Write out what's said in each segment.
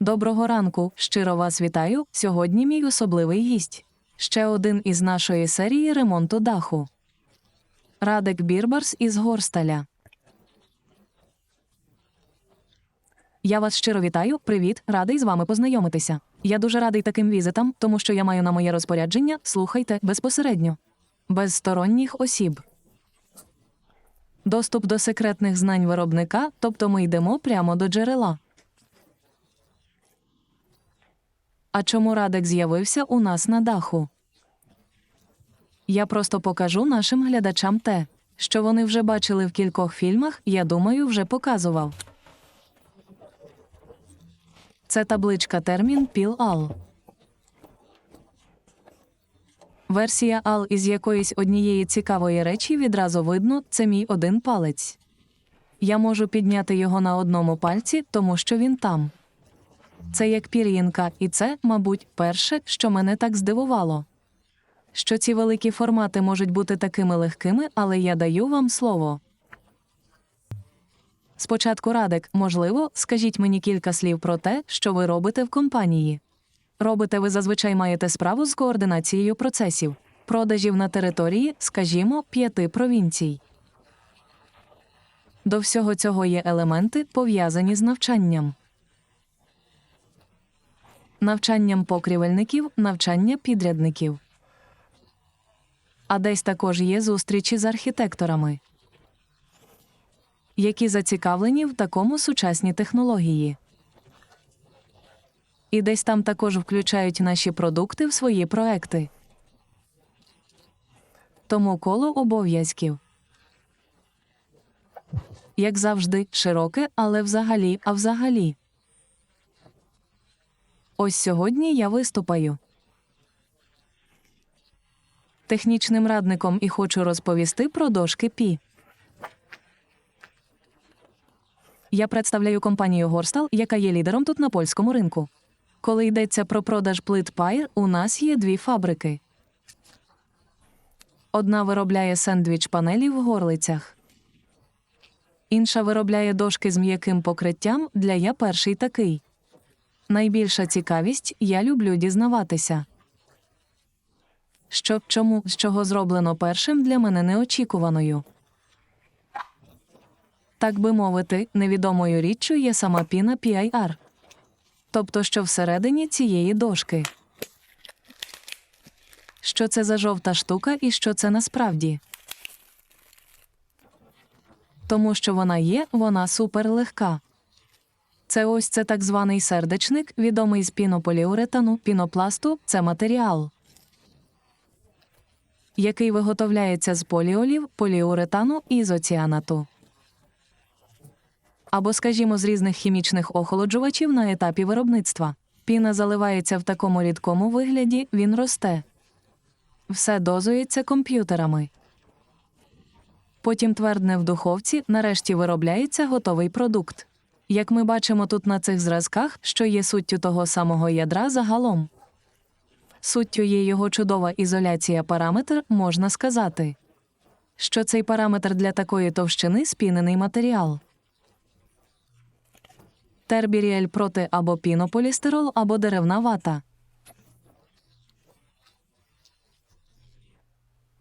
Доброго ранку, щиро вас вітаю. Сьогодні мій особливий гість. Ще один із нашої серії ремонту даху. Радек Бірбарс із Горсталя. Я вас щиро вітаю. Привіт, радий з вами познайомитися. Я дуже радий таким візитам, тому що я маю на моє розпорядження, слухайте безпосередньо, без сторонніх осіб. Доступ до секретних знань виробника, тобто ми йдемо прямо до джерела. А чому Радек з'явився у нас на даху? Я просто покажу нашим глядачам те, що вони вже бачили в кількох фільмах, я думаю, вже показував. Це табличка термін піл ал. Версія ал із якоїсь однієї цікавої речі відразу видно це мій один палець. Я можу підняти його на одному пальці, тому що він там. Це як пір'їнка, і це, мабуть, перше, що мене так здивувало. Що ці великі формати можуть бути такими легкими, але я даю вам слово. Спочатку Радек, можливо, скажіть мені кілька слів про те, що ви робите в компанії. Робите ви зазвичай маєте справу з координацією процесів, продажів на території, скажімо, п'яти провінцій. До всього цього є елементи, пов'язані з навчанням. Навчанням покрівельників, навчання підрядників. А десь також є зустрічі з архітекторами, які зацікавлені в такому сучасні технології. І десь там також включають наші продукти в свої проекти. Тому коло обов'язків. Як завжди, широке, але взагалі, а взагалі. Ось сьогодні я виступаю технічним радником і хочу розповісти про дошки Пі. Я представляю компанію Горстал, яка є лідером тут на польському ринку. Коли йдеться про продаж плит Пайр, у нас є дві фабрики. Одна виробляє сендвіч панелі в горлицях. Інша виробляє дошки з м'яким покриттям для я перший такий. Найбільша цікавість я люблю дізнаватися. Що чому з чого зроблено першим для мене неочікуваною. Так би мовити, невідомою річчю є сама піна PIR. Тобто, що всередині цієї дошки. Що це за жовта штука і що це насправді? Тому що вона є, вона суперлегка. Це ось це так званий сердечник, відомий з пінополіуретану, пінопласту це матеріал, який виготовляється з поліолів, поліуретану і ізоціанату. Або, скажімо, з різних хімічних охолоджувачів на етапі виробництва. Піна заливається в такому рідкому вигляді, він росте. Все дозується комп'ютерами. Потім твердне в духовці, нарешті виробляється готовий продукт. Як ми бачимо тут на цих зразках, що є суттю того самого ядра загалом. Суттю є його чудова ізоляція параметр, можна сказати, що цей параметр для такої товщини спінений матеріал. Тербіріель проти або пінополістирол, або деревна вата.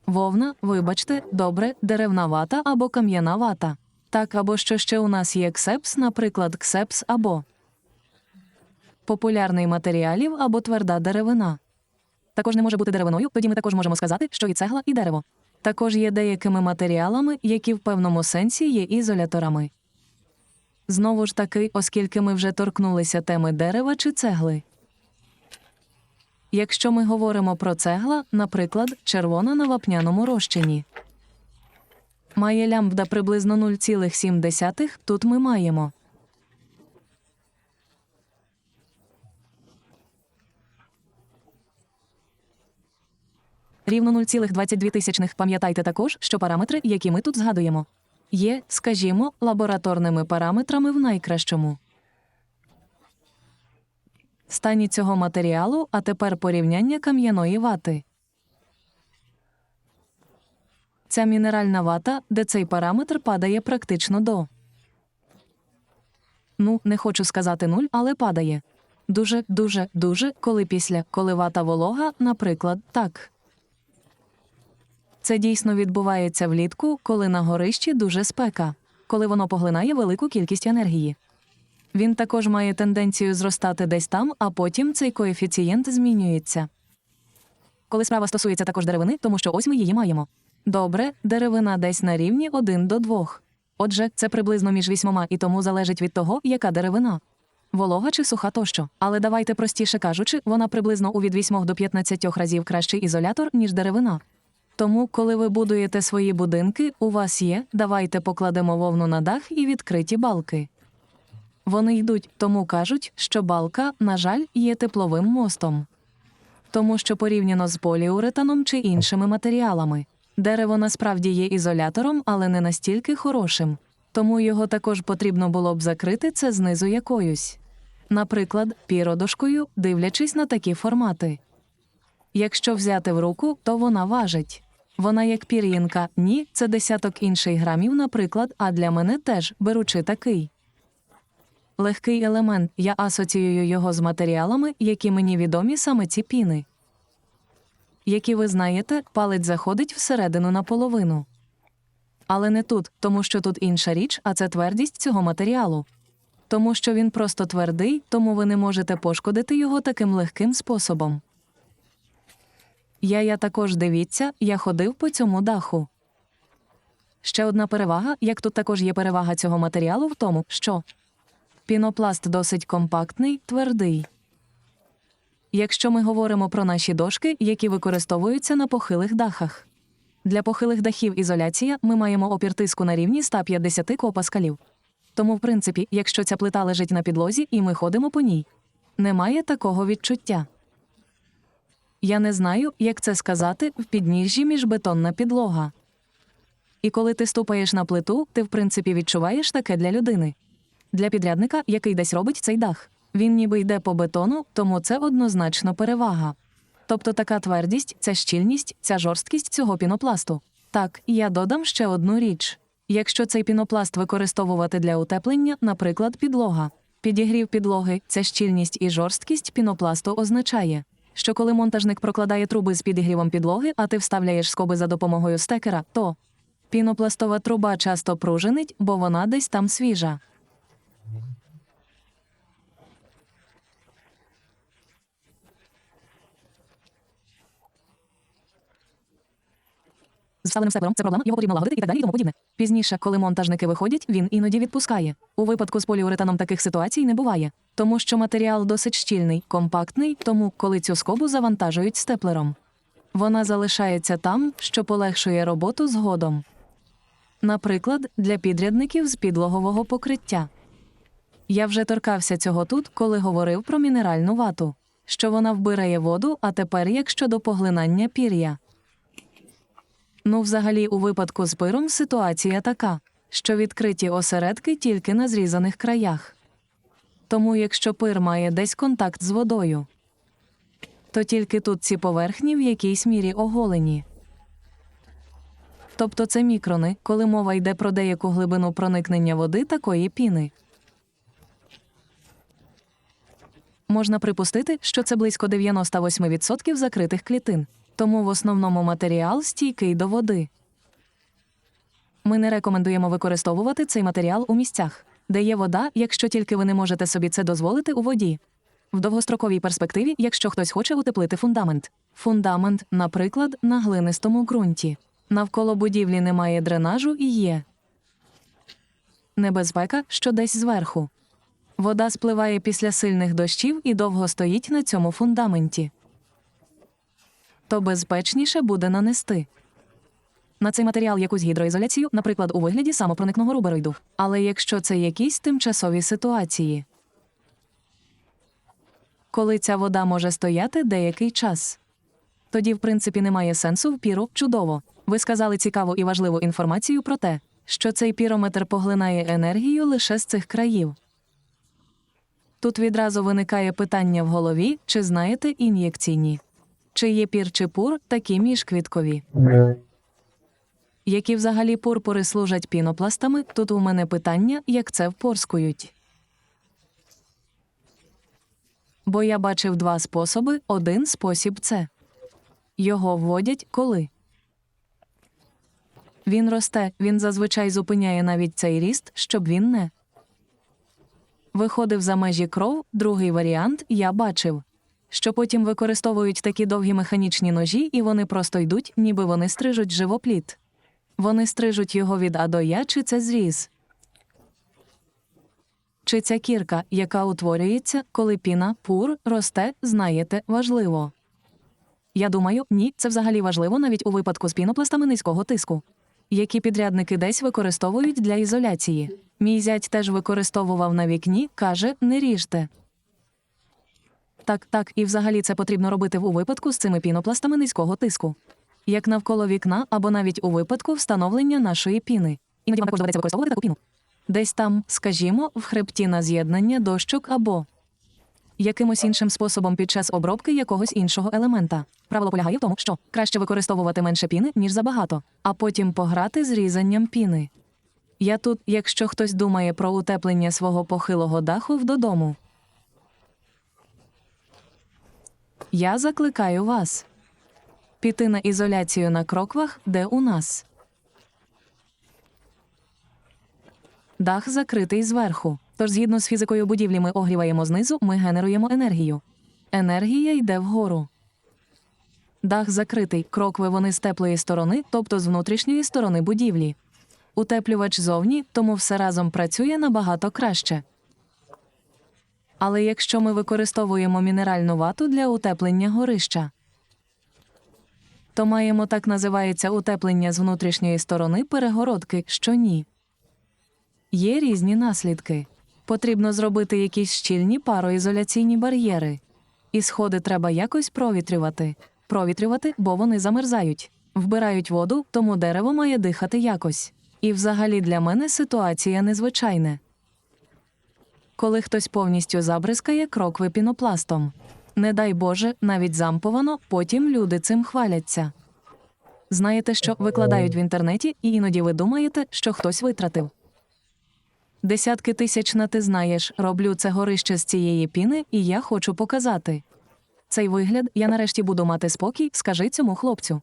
Вовна, вибачте, добре, деревна вата або кам'яна вата. Так, або що ще у нас є ксепс, наприклад, ксепс або популярний матеріалів або тверда деревина. Також не може бути деревиною, тоді ми також можемо сказати, що і цегла, і дерево. Також є деякими матеріалами, які в певному сенсі є ізоляторами. Знову ж таки, оскільки ми вже торкнулися теми дерева чи цегли. Якщо ми говоримо про цегла, наприклад, червона на вапняному розчині. Має лямбда приблизно 0,7, тут ми маємо. Рівно 0,22 тисячних. Пам'ятайте також, що параметри, які ми тут згадуємо, є, скажімо, лабораторними параметрами в найкращому стані цього матеріалу, а тепер порівняння кам'яної вати. Ця мінеральна вата, де цей параметр падає практично до. Ну, не хочу сказати нуль, але падає. Дуже, дуже, дуже, коли після, коли вата волога, наприклад, так. Це дійсно відбувається влітку, коли на горищі дуже спека, коли воно поглинає велику кількість енергії. Він також має тенденцію зростати десь там, а потім цей коефіцієнт змінюється. Коли справа стосується також деревини, тому що ось ми її маємо. Добре, деревина десь на рівні 1 до 2. Отже, це приблизно між вісьмома і тому залежить від того, яка деревина. Волога чи суха тощо. Але давайте простіше кажучи, вона приблизно у від 8 до 15 разів кращий ізолятор, ніж деревина. Тому, коли ви будуєте свої будинки, у вас є, давайте покладемо вовну на дах і відкриті балки. Вони йдуть, тому кажуть, що балка, на жаль, є тепловим мостом. Тому що порівняно з поліуретаном чи іншими матеріалами, дерево насправді є ізолятором, але не настільки хорошим. Тому його також потрібно було б закрити це знизу якоюсь. Наприклад, піродошкою, дивлячись на такі формати. Якщо взяти в руку, то вона важить. Вона як пір'їнка, ні, це десяток інших грамів, наприклад, а для мене теж, беручи такий. Легкий елемент, я асоціюю його з матеріалами, які мені відомі саме ці піни. Які ви знаєте, палець заходить всередину наполовину. Але не тут, тому що тут інша річ, а це твердість цього матеріалу. Тому що він просто твердий, тому ви не можете пошкодити його таким легким способом. Я я також дивіться, я ходив по цьому даху. Ще одна перевага, як тут також є перевага цього матеріалу в тому, що пінопласт досить компактний, твердий. Якщо ми говоримо про наші дошки, які використовуються на похилих дахах. Для похилих дахів ізоляція ми маємо опір тиску на рівні 150 копаскалів. Тому, в принципі, якщо ця плита лежить на підлозі і ми ходимо по ній, немає такого відчуття. Я не знаю, як це сказати в підніжжі міжбетонна підлога. І коли ти ступаєш на плиту, ти в принципі відчуваєш таке для людини. Для підрядника, який десь робить цей дах, він ніби йде по бетону, тому це однозначно перевага. Тобто така твердість, ця щільність, ця жорсткість цього пінопласту. Так, я додам ще одну річ. Якщо цей пінопласт використовувати для утеплення, наприклад, підлога, підігрів підлоги, ця щільність і жорсткість пінопласту означає, що коли монтажник прокладає труби з підігрівом підлоги, а ти вставляєш скоби за допомогою стекера, то пінопластова труба часто пружинить, бо вона десь там свіжа. З вставленим степлером це проблема, його потрібно лагодити і так далі і тому подібне. Пізніше, коли монтажники виходять, він іноді відпускає. У випадку з поліуретаном таких ситуацій не буває, тому що матеріал досить щільний, компактний, тому коли цю скобу завантажують степлером. Вона залишається там, що полегшує роботу згодом. Наприклад, для підрядників з підлогового покриття. Я вже торкався цього тут, коли говорив про мінеральну вату, що вона вбирає воду, а тепер як щодо поглинання пір'я. Ну, взагалі, у випадку з пиром ситуація така, що відкриті осередки тільки на зрізаних краях. Тому, якщо пир має десь контакт з водою, то тільки тут ці поверхні в якійсь мірі оголені. Тобто це мікрони, коли мова йде про деяку глибину проникнення води такої піни. Можна припустити, що це близько 98% закритих клітин, тому в основному матеріал стійкий до води. Ми не рекомендуємо використовувати цей матеріал у місцях, де є вода, якщо тільки ви не можете собі це дозволити у воді. В довгостроковій перспективі, якщо хтось хоче утеплити фундамент. Фундамент, наприклад, на глинистому ґрунті. Навколо будівлі немає дренажу і є небезпека, що десь зверху. Вода спливає після сильних дощів і довго стоїть на цьому фундаменті. То безпечніше буде нанести. На цей матеріал якусь гідроізоляцію, наприклад, у вигляді самопроникного рубероїду. Але якщо це якісь тимчасові ситуації, коли ця вода може стояти деякий час, тоді, в принципі, немає сенсу в піру чудово. Ви сказали цікаву і важливу інформацію про те, що цей пірометр поглинає енергію лише з цих країв. Тут відразу виникає питання в голові, чи знаєте ін'єкційні, чи є пір чи пур такі міжквіткові. Які взагалі пурпури служать пінопластами, тут у мене питання, як це впорскують. Бо я бачив два способи. Один спосіб це його вводять коли. Він росте, він зазвичай зупиняє навіть цей ріст, щоб він не виходив за межі кров. Другий варіант я бачив, що потім використовують такі довгі механічні ножі, і вони просто йдуть, ніби вони стрижуть живопліт. Вони стрижуть його від А до Я, чи це зріз. Чи ця кірка, яка утворюється, коли піна пур росте, знаєте, важливо. Я думаю, ні, це взагалі важливо навіть у випадку з пінопластами низького тиску, які підрядники десь використовують для ізоляції. Мій зять теж використовував на вікні, каже, не ріжте. Так, так, і взагалі це потрібно робити у випадку з цими пінопластами низького тиску, як навколо вікна або навіть у випадку встановлення нашої піни. Іноді вам також доведеться використовувати таку піну. Десь там, скажімо, в хребті на з'єднання дощок або якимось іншим способом під час обробки якогось іншого елемента. Правило полягає в тому, що краще використовувати менше піни, ніж забагато, а потім пограти з різанням піни. Я тут, якщо хтось думає про утеплення свого похилого даху додому. Я закликаю вас піти на ізоляцію на кроквах, де у нас дах закритий зверху. Тож, згідно з фізикою будівлі, ми огріваємо знизу, ми генеруємо енергію. Енергія йде вгору. Дах закритий, крокви вони з теплої сторони, тобто з внутрішньої сторони будівлі. Утеплювач зовні, тому все разом працює набагато краще. Але якщо ми використовуємо мінеральну вату для утеплення горища, то маємо так називається утеплення з внутрішньої сторони перегородки, що ні. Є різні наслідки. Потрібно зробити якісь щільні пароізоляційні бар'єри. І сходи треба якось провітрювати. Провітрювати, бо вони замерзають, вбирають воду, тому дерево має дихати якось. І взагалі для мене ситуація незвичайна. Коли хтось повністю забризкає крокви пінопластом. Не дай Боже, навіть замповано, потім люди цим хваляться. Знаєте, що викладають в інтернеті, і іноді ви думаєте, що хтось витратив. Десятки тисяч на ти знаєш, роблю це горище з цієї піни, і я хочу показати. Цей вигляд я нарешті буду мати спокій, скажи цьому хлопцю.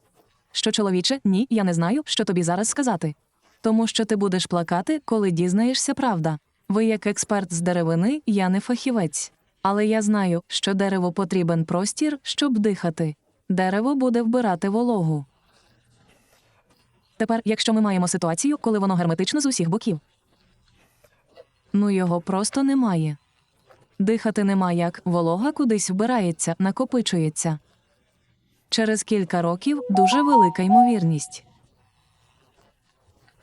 Що, чоловіче, ні, я не знаю, що тобі зараз сказати. Тому що ти будеш плакати, коли дізнаєшся правда. Ви, як експерт з деревини, я не фахівець. Але я знаю, що дереву потрібен простір, щоб дихати. Дерево буде вбирати вологу. Тепер, якщо ми маємо ситуацію, коли воно герметично з усіх боків, ну його просто немає. Дихати нема як, волога кудись вбирається, накопичується. Через кілька років дуже велика ймовірність.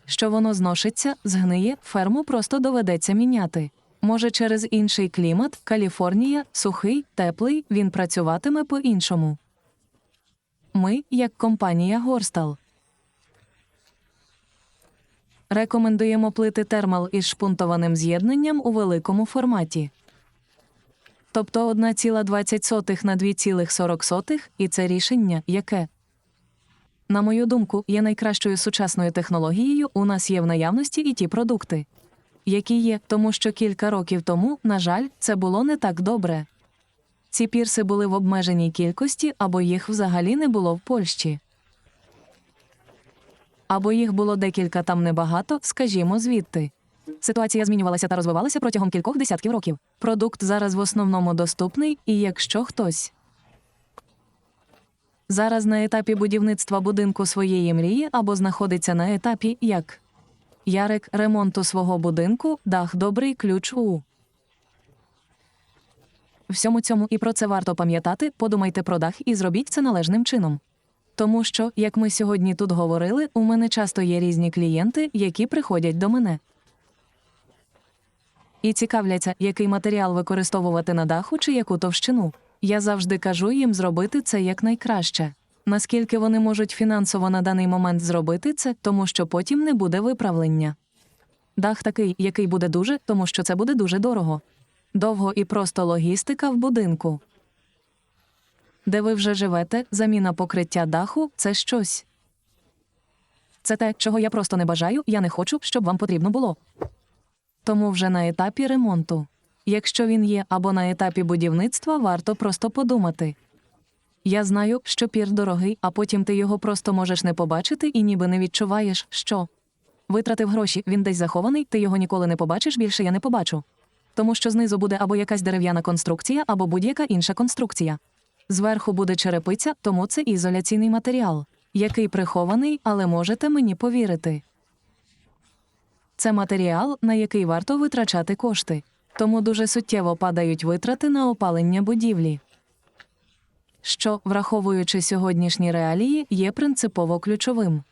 Що воно зношиться, згниє, ферму просто доведеться міняти. Може, через інший клімат, Каліфорнія, сухий, теплий, він працюватиме по-іншому. Ми, як компанія Горстал, рекомендуємо плити термал із шпунтованим з'єднанням у великому форматі. Тобто 1,20 на 2,40, і це рішення, яке, на мою думку, є найкращою сучасною технологією. У нас є в наявності і ті продукти, які є, тому що кілька років тому, на жаль, це було не так добре. Ці пірси були в обмеженій кількості, або їх взагалі не було в Польщі. Або їх було декілька там небагато, скажімо, звідти. Ситуація змінювалася та розвивалася протягом кількох десятків років. Продукт зараз в основному доступний, і якщо хтось зараз на етапі будівництва будинку своєї мрії або знаходиться на етапі як Ярик ремонту свого будинку, дах добрий ключ у. Всьому цьому і про це варто пам'ятати, подумайте про дах і зробіть це належним чином. Тому що, як ми сьогодні тут говорили, у мене часто є різні клієнти, які приходять до мене. І цікавляться, який матеріал використовувати на даху чи яку товщину. Я завжди кажу їм зробити це якнайкраще. Наскільки вони можуть фінансово на даний момент зробити це, тому що потім не буде виправлення. Дах такий, який буде дуже, тому що це буде дуже дорого. Довго і просто логістика в будинку. Де ви вже живете, заміна покриття даху це щось. Це те, чого я просто не бажаю, я не хочу, щоб вам потрібно було. Тому вже на етапі ремонту. Якщо він є або на етапі будівництва, варто просто подумати. Я знаю, що пір дорогий, а потім ти його просто можеш не побачити і ніби не відчуваєш, що. Витратив гроші, він десь захований, ти його ніколи не побачиш, більше я не побачу. Тому що знизу буде або якась дерев'яна конструкція, або будь-яка інша конструкція. Зверху буде черепиця, тому це ізоляційний матеріал, який прихований, але можете мені повірити. Це матеріал, на який варто витрачати кошти, тому дуже суттєво падають витрати на опалення будівлі. Що, враховуючи сьогоднішні реалії, є принципово ключовим.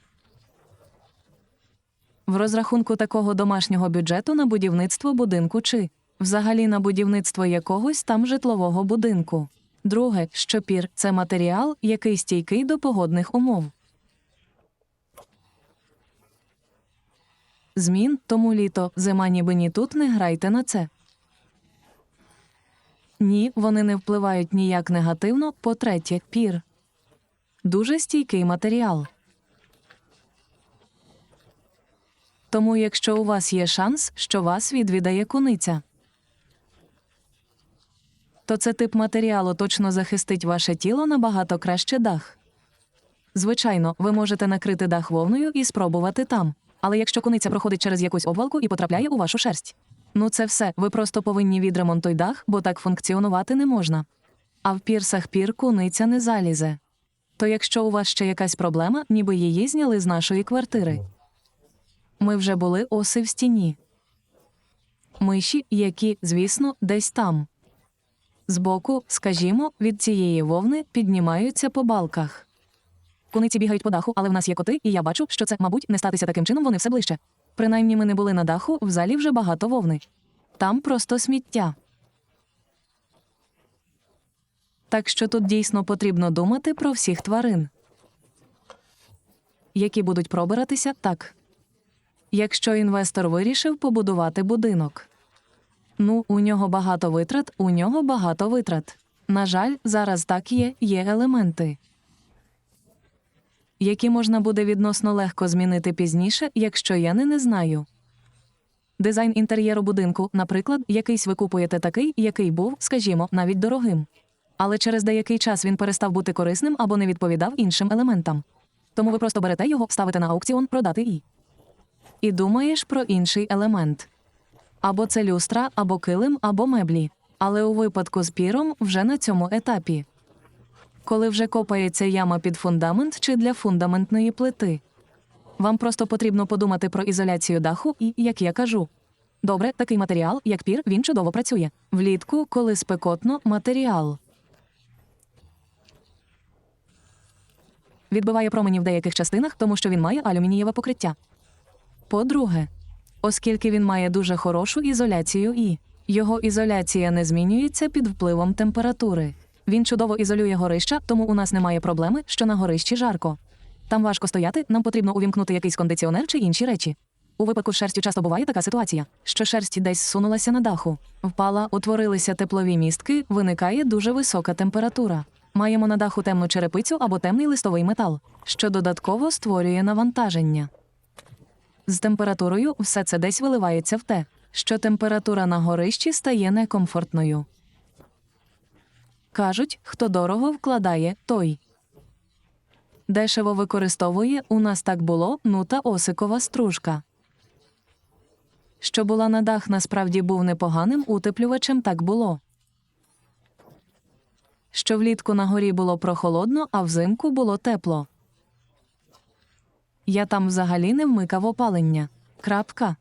В розрахунку такого домашнього бюджету на будівництво будинку чи взагалі на будівництво якогось там житлового будинку. Друге, що пір це матеріал, який стійкий до погодних умов. Змін, тому літо, зима ніби ні тут не грайте на це. Ні, вони не впливають ніяк негативно. По-третє, пір. Дуже стійкий матеріал. Тому, якщо у вас є шанс, що вас відвідає куниця, то це тип матеріалу точно захистить ваше тіло набагато краще дах. Звичайно, ви можете накрити дах вовною і спробувати там. Але якщо куниця проходить через якусь обвалку і потрапляє у вашу шерсть, ну це все, ви просто повинні відремонтуй дах, бо так функціонувати не можна. А в пірсах пір куниця не залізе. То якщо у вас ще якась проблема, ніби її зняли з нашої квартири. Ми вже були оси в стіні. Миші, які, звісно, десь там. Збоку, скажімо, від цієї вовни піднімаються по балках. Куниці бігають по даху, але в нас є коти, і я бачу, що це, мабуть, не статися таким чином вони все ближче. Принаймні ми не були на даху, в залі вже багато вовни. Там просто сміття. Так що тут дійсно потрібно думати про всіх тварин, які будуть пробиратися так. Якщо інвестор вирішив побудувати будинок. Ну, у нього багато витрат, у нього багато витрат. На жаль, зараз так є, є елементи, які можна буде відносно легко змінити пізніше, якщо я не, не знаю. Дизайн інтер'єру будинку, наприклад, якийсь ви купуєте такий, який був, скажімо, навіть дорогим. Але через деякий час він перестав бути корисним або не відповідав іншим елементам. Тому ви просто берете його, ставите на аукціон, продати і. І думаєш про інший елемент. Або це люстра, або килим, або меблі. Але у випадку з піром вже на цьому етапі. Коли вже копається яма під фундамент чи для фундаментної плити. Вам просто потрібно подумати про ізоляцію даху і, як я кажу. Добре, такий матеріал, як пір, він чудово працює. Влітку, коли спекотно, матеріал. Відбиває промені в деяких частинах, тому що він має алюмінієве покриття. По-друге, оскільки він має дуже хорошу ізоляцію і його ізоляція не змінюється під впливом температури. Він чудово ізолює горища, тому у нас немає проблеми, що на горищі жарко. Там важко стояти, нам потрібно увімкнути якийсь кондиціонер чи інші речі. У випадку з шерстю часто буває така ситуація, що шерсть десь сунулася на даху, впала, утворилися теплові містки, виникає дуже висока температура. Маємо на даху темну черепицю або темний листовий метал, що додатково створює навантаження. З температурою все це десь виливається в те, що температура на горищі стає некомфортною. Кажуть, хто дорого вкладає, той. Дешево використовує у нас так було нута осикова стружка. Що була на дах, насправді був непоганим утеплювачем, так було. Що влітку на горі було прохолодно, а взимку було тепло. Я там взагалі не вмикав опалення. Крапка.